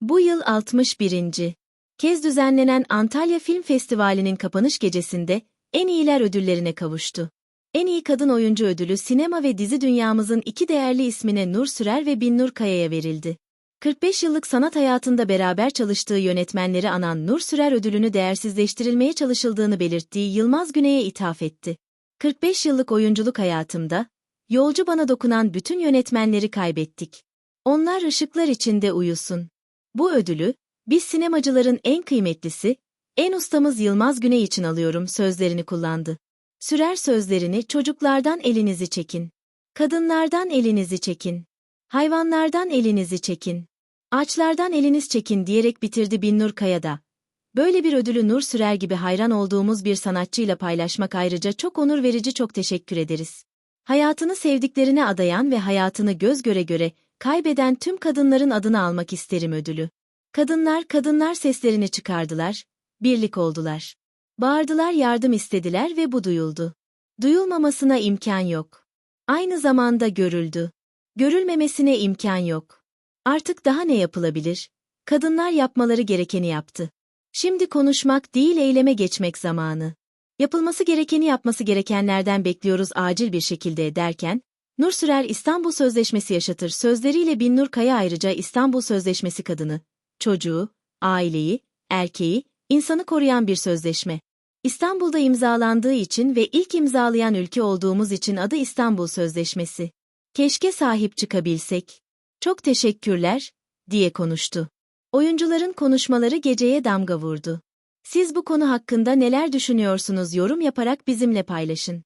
Bu yıl 61. kez düzenlenen Antalya Film Festivali'nin kapanış gecesinde en iyiler ödüllerine kavuştu. En iyi kadın oyuncu ödülü sinema ve dizi dünyamızın iki değerli ismine Nur Sürer ve Binnur Kaya'ya verildi. 45 yıllık sanat hayatında beraber çalıştığı yönetmenleri anan Nur Sürer ödülünü değersizleştirilmeye çalışıldığını belirttiği Yılmaz Güney'e ithaf etti. 45 yıllık oyunculuk hayatımda, yolcu bana dokunan bütün yönetmenleri kaybettik. Onlar ışıklar içinde uyusun. Bu ödülü, biz sinemacıların en kıymetlisi, en ustamız Yılmaz Güney için alıyorum sözlerini kullandı. Sürer sözlerini çocuklardan elinizi çekin. Kadınlardan elinizi çekin. Hayvanlardan elinizi çekin. Ağaçlardan eliniz çekin diyerek bitirdi Binnur Kaya'da. Böyle bir ödülü Nur Sürer gibi hayran olduğumuz bir sanatçıyla paylaşmak ayrıca çok onur verici çok teşekkür ederiz. Hayatını sevdiklerine adayan ve hayatını göz göre göre kaybeden tüm kadınların adını almak isterim ödülü. Kadınlar kadınlar seslerini çıkardılar, birlik oldular. Bağırdılar yardım istediler ve bu duyuldu. Duyulmamasına imkan yok. Aynı zamanda görüldü. Görülmemesine imkan yok. Artık daha ne yapılabilir? Kadınlar yapmaları gerekeni yaptı. Şimdi konuşmak değil eyleme geçmek zamanı. Yapılması gerekeni yapması gerekenlerden bekliyoruz acil bir şekilde derken, Nur Sürer İstanbul Sözleşmesi yaşatır sözleriyle Binnur Kaya ayrıca İstanbul Sözleşmesi kadını, çocuğu, aileyi, erkeği, insanı koruyan bir sözleşme. İstanbul'da imzalandığı için ve ilk imzalayan ülke olduğumuz için adı İstanbul Sözleşmesi. Keşke sahip çıkabilsek. Çok teşekkürler, diye konuştu. Oyuncuların konuşmaları geceye damga vurdu. Siz bu konu hakkında neler düşünüyorsunuz yorum yaparak bizimle paylaşın.